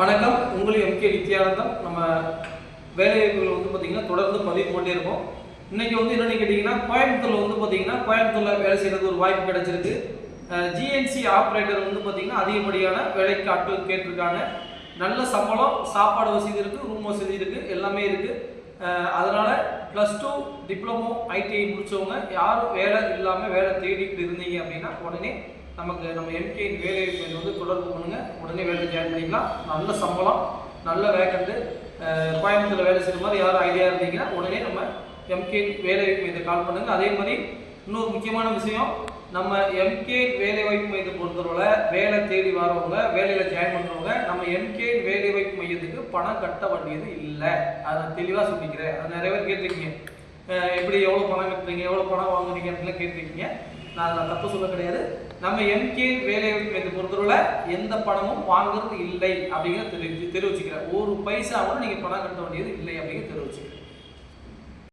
வணக்கம். உங்களும் எம்கே நித்யானந்தம். நம்ம வேலைவாய்ப்புகள் வந்து பார்த்தீங்கன்னா தொடர்ந்து பதிவு கொண்டே இருக்கோம் இன்னைக்கு வந்து என்னன்னு கேட்டிங்கன்னா கோயம்புத்தூர்ல வந்து பார்த்தீங்கன்னா கோயம்புத்தூர்ல வேலை செய்யறது ஒரு வாய்ப்பு கிடைச்சிருக்கு. ஜிஎன்சி ஆப்ரேட்டர் வந்து பார்த்தீங்கன்னா அதிகப்படியான வேலைக்கு ஆட்கள் கேட்டிருக்காங்க. நல்ல சம்பளம் சாப்பாடு வசதி இருக்குது ரூம் வசதி இருக்குது எல்லாமே இருக்குது அதனால ப்ளஸ் டூ டிப்ளமோ ஐடிஐ முடிச்சவங்க யாரும் வேலை இல்லாமல் வேலை தேடிக்கிட்டு இருந்தீங்க அப்படின்னா உடனே நமக்கு நம்ம எம்கேயின் வேலைவாய்ப்பு வந்து தொடர்பு பண்ணுங்க. உடனே வேலை ஜாயின் பண்ணிக்கலாம். நல்ல சம்பளம் நல்ல வேக்கண்ட்டு கோயம்புத்தூர்ல வேலை செய்கிற மாதிரி யாரும் ஐடியா இருந்தீங்கன்னா உடனே நம்ம எம்கே வேலைவாய்ப்பு மையத்தை கால் பண்ணுங்க. அதே மாதிரி இன்னொரு முக்கியமான விஷயம் நம்ம எம்கே வேலைவாய்ப்பு மையத்தை பொறுத்தவரை வேலை தேடி வரவங்க வேலையில ஜாயின் பண்றவங்க நம்ம எம்கே வேலைவாய்ப்பு மையத்துக்கு பணம் கட்ட வேண்டியது இல்லை. அதை நான் தெளிவாக சொல்லிக்கிறேன். அது நிறைய பேர் கேட்டிருக்கீங்க. எப்படி எவ்வளோ பணம் கட்டுறீங்க எவ்வளோ பணம் வாங்குறீங்கன்னு கேட்டிருக்கீங்க. நான் அதில் தப்பு சொல்ல கிடையாது. நம்ம எம்கே வேலைவாய்ப்பு பொறுத்தவரை எந்த பணமும் வாங்குறது இல்லை அப்படிங்கிறத தெரிவிச்சு தெரிவிச்சுக்கிறேன். ஒரு பைசா கூட நீங்கள் பணம் கட்ட வேண்டியது இல்லை அப்படிங்கிறத தெரிவிச்சுக்கிறேன்.